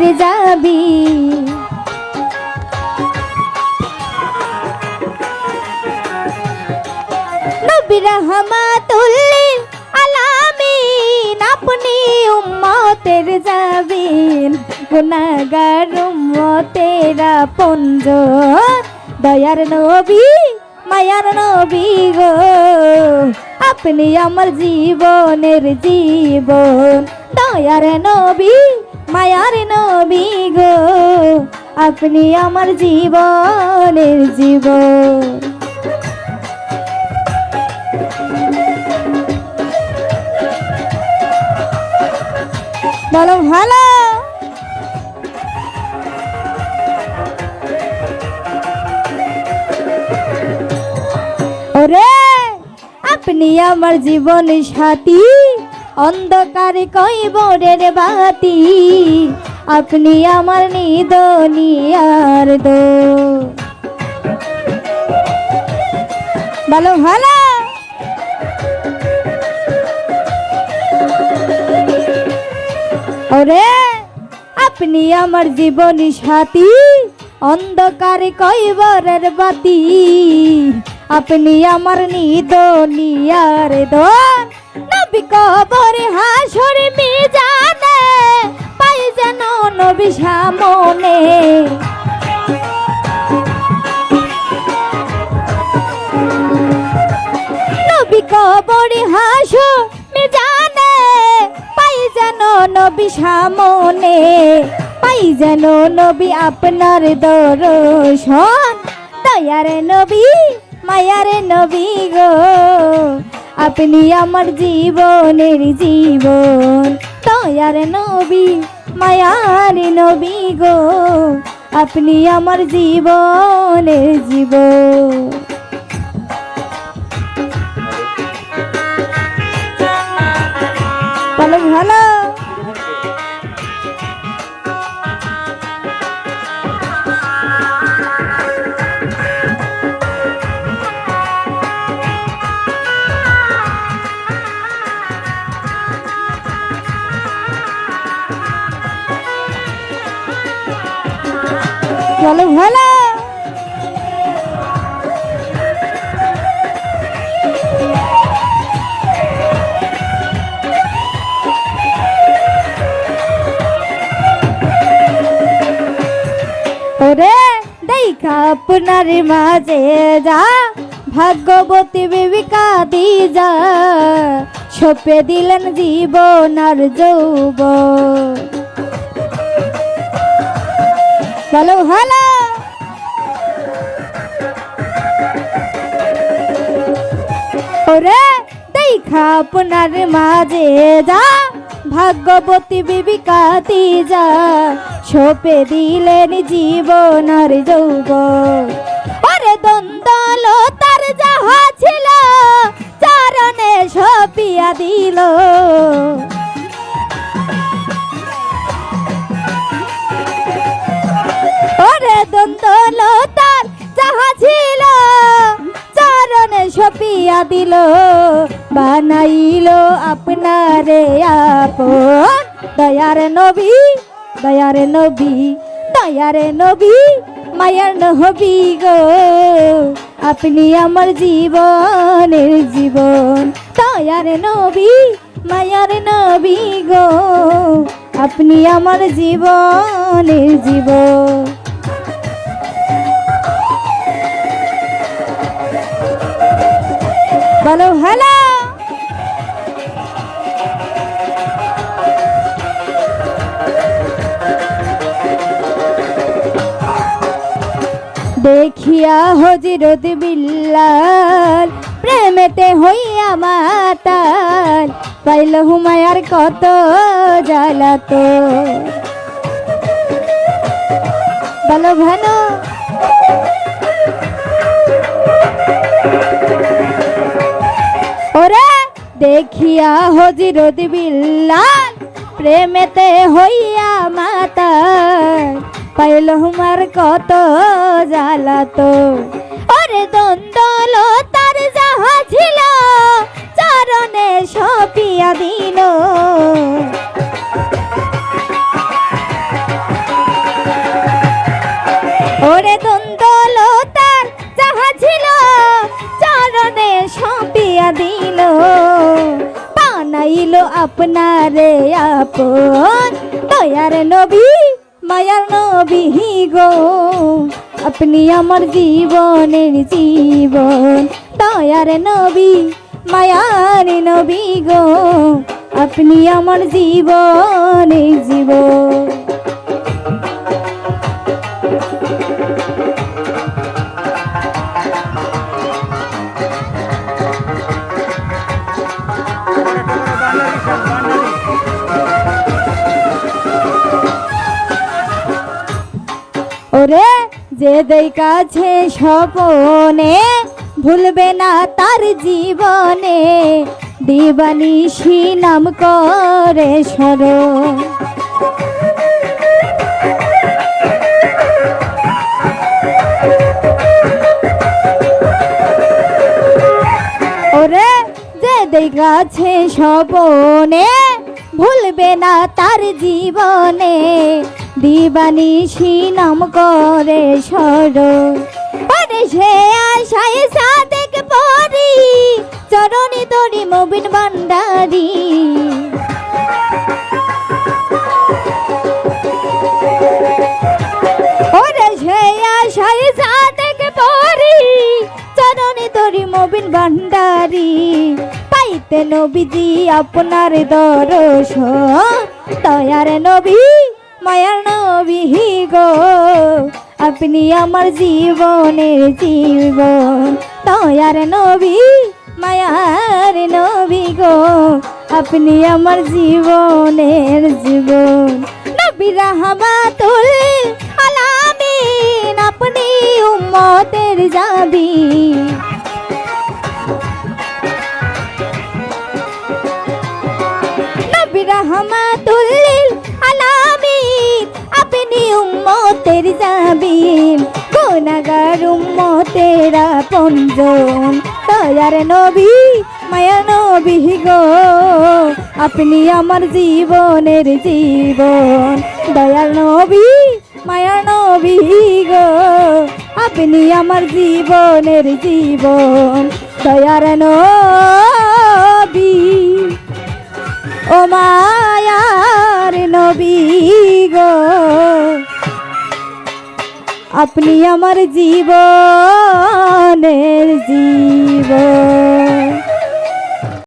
মতের যাবি। নবী রহমাতুল্লিল আলামিন, আপনি উম্মতের যাবিন গুনাহগার উম্মতেরা পঞ্জ দয়ার নবী, মায়ার নবী গো, আপনি আমার জীবনের জীবন। দয়ার নবী, মায়ার আপনি আমার জীবনের জীবন। বলো ভালো ওরে আপনি আমার জীবন সাথী অন্ধকারে কইবরের বাতি? আপনি আমার নিদনিয়ার দো। বলো ভালো ওরে, আপনি আমার জীবনী সাথী, অন্ধকারে কইবরের বাতি। আপনি আমার নিদনিয়ার দন নবী কবরে হাসরে মিজানে সামনে নবী কবরে হাসো মিজানে, পাই যেন নবী সামনে, পাই যেন নবী আপনার দর্শন। দয়ার নবী, মায়ার নবী গো, আপনি আমার জীবনের জীবন। দয়ার নবী মায়ার নবী গো আপনি আমার জীবনের জীবন বলো ভালো। ওরে দেখা আপনার মাঝে যা, ভাগ্যবতী বিবিকা দি যা সপে দিলেন জীবন আর যৌব বলো ভালো। ওরে, দেখা আপনার মাঝে যা, ভাগ্যবতী বিবিকাতি যা, সপে দিলেন জীবন আর যৌব ওরে দ্বন্দ্বল তার যাহা ছিল, চারণে সপিয়া দিল। তার, যাহা ছিল, চরণে সপিয়া দিল, বানাইল আপনারে আপন। দয়ার নবী দয়ার নবী দয়ার নবী, মায়ার গো। আপনি আমার জীবনের জীবন, দয়ার নবী, মায়ার নবী গো। আপনি আমার জীবনের জীবন। বলো হ্যালো দেখিয়া হজিরত বিল্লাল প্রেমেতে হইয়া মাতাল পাইল হুমায়ার কত জ্বালাত। বলো ভালো দেখিয়া হজিরত বিল্লাল প্রেমেতে হইয়া মাতা পাইল হুমার কত জ্বালাত ওরে দ্বন্দ্বল তার যাহা ছিল, চরণে সপিয়া দিল। আপনারে আপন। দয়ার নবী, মায়ার নবী গো। আপনি আমার জীবনের জীবন। দয়ার নবী, মায়ার নবী গো। আপনি আমার জীবনের জীবন। যে দেই কাছে স্বপনে, ভুলবে না তার জীবনে। দিবানিশি নাম করে স্মরণ। ওরে, যে দেখাছে স্বপনে, ভুলবে না তার জীবনে। দিবানিশি নাম করে সর। আরে সে আশায় সাদেক পরি, চরণি তরি মবিন ভান্ডারি। ওরে সে আশায় সাদেক পরি, চরণে তরি মবিন ভান্ডারি। পাইতে নবীজি আপনার দরস দয়ার নবী মায়ার নবী গো। আপনি আমার জীবনের জীবন। দয়ার নবী, মায়ার নবী গো। আপনি আমার জীবনের জীবন। নবী রাহমাতুল আলামিন, আপনি উম্মতের যাবি। নবী রাহমাতুল আপনি উম্মতের যাবিন গুনাহগার উম্মতের আপনজন দয়ার নবী মায়া নবী গো আপনি আমার জীবনের জীবন দয়াল নবী মায়া নবী গো আপনি আমার জীবনের জীবন দয়ার নবী ও মায়ার আপনি আমার জীবনের জীবন